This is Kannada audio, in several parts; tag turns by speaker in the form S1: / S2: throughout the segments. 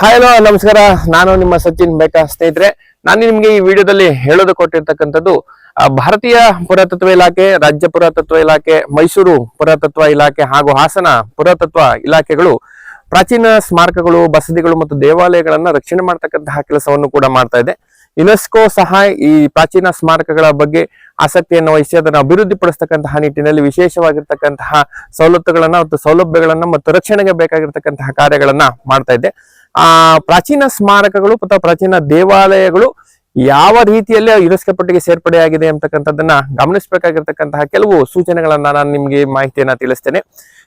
S1: ಹಾಯ್ ನಮಸ್ಕಾರ. ನಾನು ನಿಮ್ಮ ಸಚಿನ್ ಬೇಕ ಸ್ನೇಹಿತರೆ. ನಾನು ನಿಮ್ಗೆ ಈ ವಿಡಿಯೋದಲ್ಲಿ ಹೇಳೋದು ಕೊಟ್ಟಿರ್ತಕ್ಕಂಥದ್ದು ಭಾರತೀಯ ಪುರಾತತ್ವ ಇಲಾಖೆ, ರಾಜ್ಯ ಪುರಾತತ್ವ ಇಲಾಖೆ, ಮೈಸೂರು ಪುರಾತತ್ವ ಇಲಾಖೆ ಹಾಗೂ ಹಾಸನ ಪುರಾತತ್ವ ಇಲಾಖೆಗಳು ಪ್ರಾಚೀನ ಸ್ಮಾರಕಗಳು, ಬಸದಿಗಳು ಮತ್ತು ದೇವಾಲಯಗಳನ್ನ ರಕ್ಷಣೆ ಮಾಡ್ತಕ್ಕಂತಹ ಕೆಲಸವನ್ನು ಕೂಡ ಮಾಡ್ತಾ ಇದೆ. ಯುನೆಸ್ಕೋ ಸಹ ಈ ಪ್ರಾಚೀನ ಸ್ಮಾರಕಗಳ ಬಗ್ಗೆ ಆಸಕ್ತಿಯನ್ನು ವಹಿಸಿ, ಅದನ್ನು ಅಭಿವೃದ್ಧಿಪಡಿಸ್ತಕ್ಕಂತಹ ನಿಟ್ಟಿನಲ್ಲಿ ವಿಶೇಷವಾಗಿರ್ತಕ್ಕಂತಹ ಸವಲತ್ತುಗಳನ್ನ ಮತ್ತು ಸೌಲಭ್ಯಗಳನ್ನ ಮತ್ತು ರಕ್ಷಣೆಗೆ ಬೇಕಾಗಿರ್ತಕ್ಕಂತಹ ಕಾರ್ಯಗಳನ್ನ ಮಾಡ್ತಾ ಇದೆ. ಆ ಪ್ರಾಚೀನ ಸ್ಮಾರಕಗಳು ಅಥವಾ ಪ್ರಾಚೀನ ದೇವಾಲಯಗಳು ಯಾವ ರೀತಿಯಲ್ಲಿ ಯುನೆಸ್ಕೋ ಪಟ್ಟಿಗೆ ಸೇರ್ಪಡೆಯಾಗಿದೆ ಅಂತಕ್ಕಂಥದ್ದನ್ನ ಗಮನಿಸಬೇಕಾಗಿರ್ತಕ್ಕಂತಹ ಕೆಲವು ಸೂಚನೆಗಳನ್ನ ನಾನು ನಿಮಗೆ ಮಾಹಿತಿಯನ್ನ ತಿಳಿಸ್ತೇನೆ.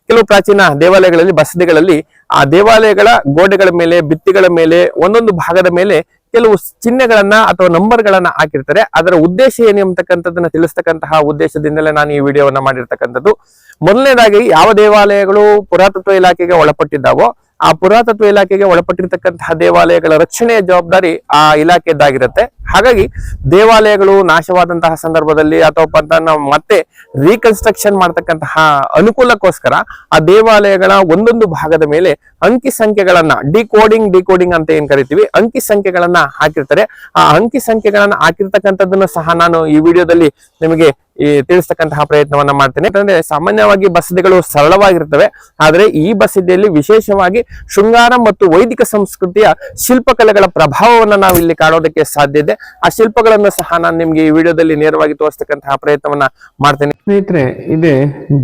S1: ಕೆಲವು ಪ್ರಾಚೀನ ದೇವಾಲಯಗಳಲ್ಲಿ, ಬಸದಿಗಳಲ್ಲಿ ಆ ದೇವಾಲಯಗಳ ಗೋಡೆಗಳ ಮೇಲೆ, ಭಿತ್ತಿಗಳ ಮೇಲೆ, ಒಂದೊಂದು ಭಾಗದ ಮೇಲೆ ಕೆಲವು ಚಿಹ್ನೆಗಳನ್ನ ಅಥವಾ ನಂಬರ್ಗಳನ್ನ ಹಾಕಿರ್ತಾರೆ. ಅದರ ಉದ್ದೇಶ ಏನು ಅಂತಕ್ಕಂಥದ್ದನ್ನ ತಿಳಿಸ್ತಕ್ಕಂತಹ ಉದ್ದೇಶದಿಂದಲೇ ನಾನು ಈ ವಿಡಿಯೋವನ್ನ ಮಾಡಿರ್ತಕ್ಕಂಥದ್ದು. ಮೊದಲನೇದಾಗಿ ಯಾವ ದೇವಾಲಯಗಳು ಪುರಾತತ್ವ ಇಲಾಖೆಗೆ ಒಳಪಟ್ಟಿದ್ದಾವೋ ಆ ಪುರಾತತ್ವ ಇಲಾಖೆಗೆ ಒಳಪಟ್ಟಿರ್ತಕ್ಕಂತಹ ದೇವಾಲಯಗಳ ರಕ್ಷಣೆಯ ಜವಾಬ್ದಾರಿ ಆ ಇಲಾಖೆದ್ದಾಗಿರುತ್ತೆ ಹಾಗಾಗಿ ದೇವಾಲಯಗಳು ನಾಶವಾದಂತಹ ಸಂದರ್ಭದಲ್ಲಿ ಅಥವಾ ತನ್ನ ಮತ್ತೆ ರೀಕನ್ಸ್ಟ್ರಕ್ಷನ್ ಮಾಡ್ತಕ್ಕಂತಹ ಅನುಕೂಲಕ್ಕೋಸ್ಕರ ಆ ದೇವಾಲಯಗಳ ಒಂದೊಂದು ಭಾಗದ ಮೇಲೆ ಅಂಕಿ ಸಂಖ್ಯೆಗಳನ್ನ ಡಿಕೋಡಿಂಗ್ ಡಿಕೋಡಿಂಗ್ ಅಂತ ಏನ್ ಕರಿತೀವಿ? ಅಂಕಿ ಸಂಖ್ಯೆಗಳನ್ನ ಹಾಕಿರ್ತಾರೆ. ಆ ಅಂಕಿ ಸಂಖ್ಯೆಗಳನ್ನ ಹಾಕಿರ್ತಕ್ಕಂಥದ್ದನ್ನು ಸಹ ನಾನು ಈ ವಿಡಿಯೋದಲ್ಲಿ ನಿಮಗೆ ಈ ತಿಳಿಸ್ತಕ್ಕಂತಹ ಪ್ರಯತ್ನವನ್ನ ಮಾಡ್ತೇನೆ. ಯಾಕಂದ್ರೆ ಸಾಮಾನ್ಯವಾಗಿ ಬಸದಿಗಳು ಸರಳವಾಗಿರ್ತವೆ. ಆದರೆ ಈ ಬಸದಿಯಲ್ಲಿ ವಿಶೇಷವಾಗಿ ಶೃಂಗಾರ ಮತ್ತು ವೈದಿಕ ಸಂಸ್ಕೃತಿಯ ಶಿಲ್ಪಕಲೆಗಳ ಪ್ರಭಾವವನ್ನು ನಾವು ಇಲ್ಲಿ ಕಾಣೋದಕ್ಕೆ ಸಾಧ್ಯ ಇದೆ. ಆ ಶಿಲ್ಪಗಳನ್ನು ಸಹ ನಾನು ನಿಮ್ಗೆ ಈ ವಿಡಿಯೋದಲ್ಲಿ ನೇರವಾಗಿ ತೋರಿಸ್ತಕ್ಕಂತಹ ಪ್ರಯತ್ನವನ್ನ ಮಾಡ್ತೇನೆ. ಸ್ನೇಹಿತರೆ, ಇದೇ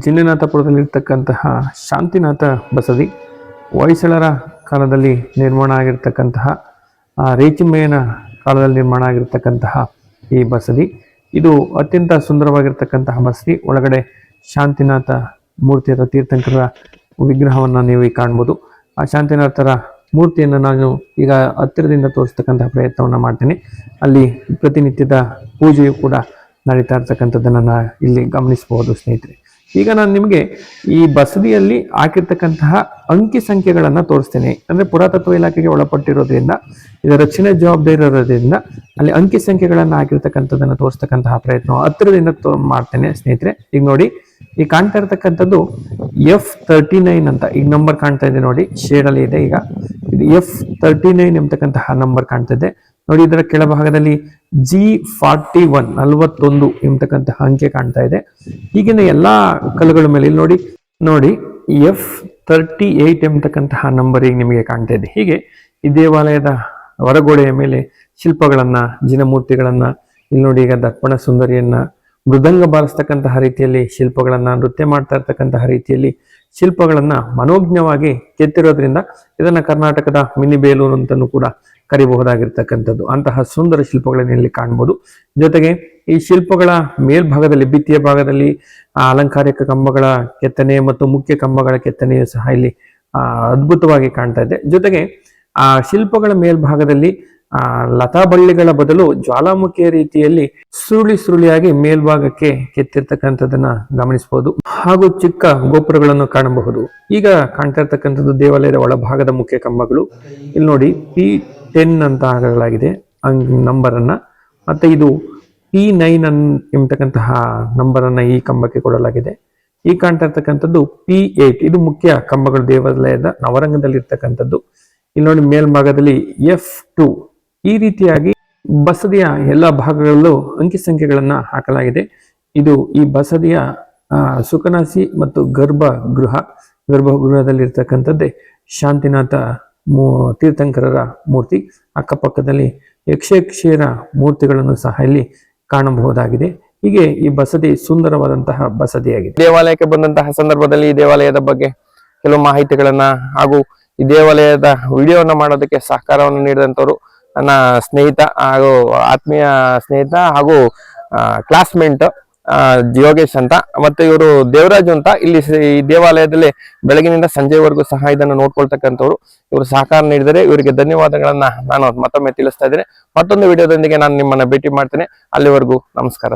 S1: ಜಿನ್ನನಾಥಪುರದಲ್ಲಿರ್ತಕ್ಕಂತಹ ಶಾಂತಿನಾಥ ಬಸದಿ ಹೊಯ್ಸಳರ ಕಾಲದಲ್ಲಿ ನಿರ್ಮಾಣ ಆಗಿರ್ತಕ್ಕಂತಹ, ಆ ರೇಚಿಮೆಯನ ಕಾಲದಲ್ಲಿ ನಿರ್ಮಾಣ ಆಗಿರ್ತಕ್ಕಂತಹ ಈ ಬಸದಿ. ಇದು ಅತ್ಯಂತ ಸುಂದರವಾಗಿರ್ತಕ್ಕಂತಹ ಮಸೀದಿ ಒಳಗಡೆ ಶಾಂತಿನಾಥ ಮೂರ್ತಿ ಅಥವಾ ತೀರ್ಥಂಕರ ವಿಗ್ರಹವನ್ನು ನೀವು ಈಗ ಕಾಣ್ಬೋದು. ಆ ಶಾಂತಿನಾಥರ ಮೂರ್ತಿಯನ್ನು ನಾನು ಈಗ ಹತ್ತಿರದಿಂದ ತೋರಿಸ್ತಕ್ಕಂತಹ ಪ್ರಯತ್ನವನ್ನು ಮಾಡ್ತೇನೆ. ಅಲ್ಲಿ ಪ್ರತಿನಿತ್ಯದ ಪೂಜೆಯು ಕೂಡ ನಡೀತಾ ಇರ್ತಕ್ಕಂಥದ್ದನ್ನು ಇಲ್ಲಿ ಗಮನಿಸಬಹುದು ಸ್ನೇಹಿತರೆ. ಈಗ ನಾನು ನಿಮಗೆ ಈ ಬಸದಿಯಲ್ಲಿ ಹಾಕಿರ್ತಕ್ಕಂತಹ ಅಂಕಿ ಸಂಖ್ಯೆಗಳನ್ನು ತೋರಿಸ್ತೇನೆ. ಅಂದ್ರೆ ಪುರಾತತ್ವ ಇಲಾಖೆಗೆ ಒಳಪಟ್ಟಿರೋದ್ರಿಂದ, ಇದರ ರಚನೆ ಜವಾಬ್ದಾರಿ ಇರೋದ್ರಿಂದ ಅಲ್ಲಿ ಅಂಕಿ ಸಂಖ್ಯೆಗಳನ್ನು ಹಾಕಿರ್ತಕ್ಕಂಥದ್ದನ್ನು ತೋರಿಸ್ತಕ್ಕಂತಹ ಪ್ರಯತ್ನ ಹತ್ತಿರದಿಂದ ತೋ ಮಾಡ್ತೇನೆ ಸ್ನೇಹಿತರೆ. ಈಗ ನೋಡಿ ಈಗ ಕಾಣ್ತಾ ಇರ್ತಕ್ಕಂಥದ್ದು ಎಫ್ ತರ್ಟಿ ನೈನ್ ಅಂತ. ಈಗ ನಂಬರ್ ಕಾಣ್ತಾ ಇದೆ ನೋಡಿ ಶೇಡ್ ಅಲ್ಲಿ ಇದೆ ಈಗ. ಇದು ಎಫ್ ತರ್ಟಿ ನೈನ್ ಎಂಬತಕ್ಕಂತಹ ನಂಬರ್ ಕಾಣ್ತಾ ಇದೆ. ನೋಡಿ ಇದರ ಕೆಳಭಾಗದಲ್ಲಿ ಜಿ ಫಾರ್ಟಿ ಒನ್ ನಲವತ್ತೊಂದು ಎಂಬತಕ್ಕಂತಹ ಅಂಕೆ ಕಾಣ್ತಾ ಇದೆ. ಈಗಿನ ಎಲ್ಲಾ ಕಲ್ಲುಗಳ ಮೇಲೆ ಇಲ್ಲಿ ನೋಡಿ ನೋಡಿ ಎಫ್ ತರ್ಟಿ ಏಟ್ ಎಂಬತಕ್ಕಂತಹ ನಂಬರ್ ಈಗ ನಿಮಗೆ ಕಾಣ್ತಾ ಇದೆ. ಹೀಗೆ ಈ ದೇವಾಲಯದ ಹೊರಗೋಡೆಯ ಮೇಲೆ ಶಿಲ್ಪಗಳನ್ನ, ಜಿನಮೂರ್ತಿಗಳನ್ನ, ಇಲ್ಲಿ ನೋಡಿ ಈಗ ದರ್ಪಣ ಸುಂದರಿಯನ್ನ, ಮೃದಂಗ ಬಾರಿಸ್ತಕ್ಕಂತಹ ರೀತಿಯಲ್ಲಿ ಶಿಲ್ಪಗಳನ್ನ, ನೃತ್ಯ ಮಾಡ್ತಾ ಇರ್ತಕ್ಕಂತಹ ರೀತಿಯಲ್ಲಿ ಶಿಲ್ಪಗಳನ್ನ ಮನೋಜ್ಞವಾಗಿ ಕೆತ್ತಿರೋದ್ರಿಂದ ಇದನ್ನ ಕರ್ನಾಟಕದ ಮಿನಿ ಬೇಲೂರು ಅಂತಲೂ ಕೂಡ ಕರಿಬಹುದಾಗಿರ್ತಕ್ಕಂಥದ್ದು. ಅಂತಹ ಸುಂದರ ಶಿಲ್ಪಗಳನ್ನು ಇಲ್ಲಿ ಕಾಣ್ಬೋದು. ಜೊತೆಗೆ ಈ ಶಿಲ್ಪಗಳ ಮೇಲ್ಭಾಗದಲ್ಲಿ ಭಿತ್ತಿಯ ಭಾಗದಲ್ಲಿ ಅಲಂಕಾರಿಕ ಕಂಬಗಳ ಕೆತ್ತನೆ ಮತ್ತು ಮುಖ್ಯ ಕಂಬಗಳ ಕೆತ್ತನೆಯು ಸಹ ಇಲ್ಲಿ ಅದ್ಭುತವಾಗಿ ಕಾಣ್ತಾ ಇದೆ. ಜೊತೆಗೆ, ಆ, ಶಿಲ್ಪಗಳ ಮೇಲ್ಭಾಗದಲ್ಲಿ ಆ, ಲತಾ ಬಳ್ಳಿಗಳ ಬದಲು ಜ್ವಾಲಾಮುಖಿಯ ರೀತಿಯಲ್ಲಿ ಸುರುಳಿ ಸುರುಳಿಯಾಗಿ ಮೇಲ್ಭಾಗಕ್ಕೆ ಕೆತ್ತಿರ್ತಕ್ಕಂಥದ್ದನ್ನ ಗಮನಿಸಬಹುದು ಹಾಗೂ ಚಿಕ್ಕ ಗೋಪುರಗಳನ್ನು ಕಾಣಬಹುದು. ಈಗ ಕಾಣ್ತಾ ಇರ್ತಕ್ಕಂಥದ್ದು ದೇವಾಲಯದ ಒಳಭಾಗದ ಮುಖ್ಯ ಕಂಬಗಳು. ಇಲ್ಲಿ ನೋಡಿ ಪಿ ಟೆನ್ ಅಂತ ಆಗಲಾಗಿದೆ ನಂಬರ್ ಅನ್ನ ಮತ್ತೆ ಇದು ಪಿ ನೈನ್ ಅನ್ ಎಂಬತಕ್ಕಂತಹ ನಂಬರ್ ಅನ್ನ ಈ ಕಂಬಕ್ಕೆ ಕೊಡಲಾಗಿದೆ. ಈ ಕಾಣ್ತಾ ಇರ್ತಕ್ಕಂಥದ್ದು ಪಿ ಏಟ್. ಇದು ಮುಖ್ಯ ಕಂಬಗಳು ದೇವಾಲಯದ ನವರಂಗದಲ್ಲಿ ಇರ್ತಕ್ಕಂಥದ್ದು ಇಲ್ಲಿ ನೋಡಿ ಮೇಲ್ಭಾಗದಲ್ಲಿ ಎಫ್ ಟು. ಈ ರೀತಿಯಾಗಿ ಬಸದಿಯ ಎಲ್ಲ ಭಾಗಗಳಲ್ಲೂ ಅಂಕಿ ಸಂಖ್ಯೆಗಳನ್ನು ಹಾಕಲಾಗಿದೆ. ಇದು ಈ ಬಸದಿಯ ಆ, ಸುಖನಾಸಿ ಮತ್ತು ಗರ್ಭಗೃಹ ಗರ್ಭಗೃಹದಲ್ಲಿರ್ತಕ್ಕಂಥದ್ದೇ ಶಾಂತಿನಾಥ ಮೂ ತೀರ್ಥಂಕರರ ಮೂರ್ತಿ. ಅಕ್ಕಪಕ್ಕದಲ್ಲಿ ಯಕ್ಷಯಕ್ಷೀಯರ ಮೂರ್ತಿಗಳನ್ನು ಸಹ ಇಲ್ಲಿ ಕಾಣಬಹುದಾಗಿದೆ. ಹೀಗೆ ಈ ಬಸದಿ ಸುಂದರವಾದಂತಹ ಬಸದಿಯಾಗಿದೆ. ದೇವಾಲಯಕ್ಕೆ ಬಂದಂತಹ ಸಂದರ್ಭದಲ್ಲಿ ಈ ದೇವಾಲಯದ ಬಗ್ಗೆ ಕೆಲವು ಮಾಹಿತಿಗಳನ್ನ ಹಾಗೂ ಈ ದೇವಾಲಯದ ವಿಡಿಯೋವನ್ನು ಮಾಡೋದಕ್ಕೆ ಸಹಕಾರವನ್ನು ನೀಡಿದಂತವರು ನನ್ನ ಸ್ನೇಹಿತ ಹಾಗೂ ಆತ್ಮೀಯ ಸ್ನೇಹಿತ ಹಾಗೂ ಕ್ಲಾಸ್ಮೇಟ್ ಯೋಗೇಶ್ ಅಂತ. ಮತ್ತೆ ಇವರು ದೇವರಾಜು ಅಂತ. ಇಲ್ಲಿ ಈ ದೇವಾಲಯದಲ್ಲಿ ಬೆಳಗಿನಿಂದ ಸಂಜೆವರೆಗೂ ಸಹ ಇದನ್ನು ನೋಡ್ಕೊಳ್ತಕ್ಕಂಥವ್ರು. ಇವರು ಸಹಕಾರ ನೀಡಿದರೆ ಇವರಿಗೆ ಧನ್ಯವಾದಗಳನ್ನ ನಾನು ಮತ್ತೊಮ್ಮೆ ತಿಳಿಸ್ತಾ ಇದ್ದೇನೆ. ಮತ್ತೊಂದು ವಿಡಿಯೋದೊಂದಿಗೆ ನಾನು ನಿಮ್ಮನ್ನ ಭೇಟಿ ಮಾಡ್ತೇನೆ. ಅಲ್ಲಿವರೆಗೂ ನಮಸ್ಕಾರ.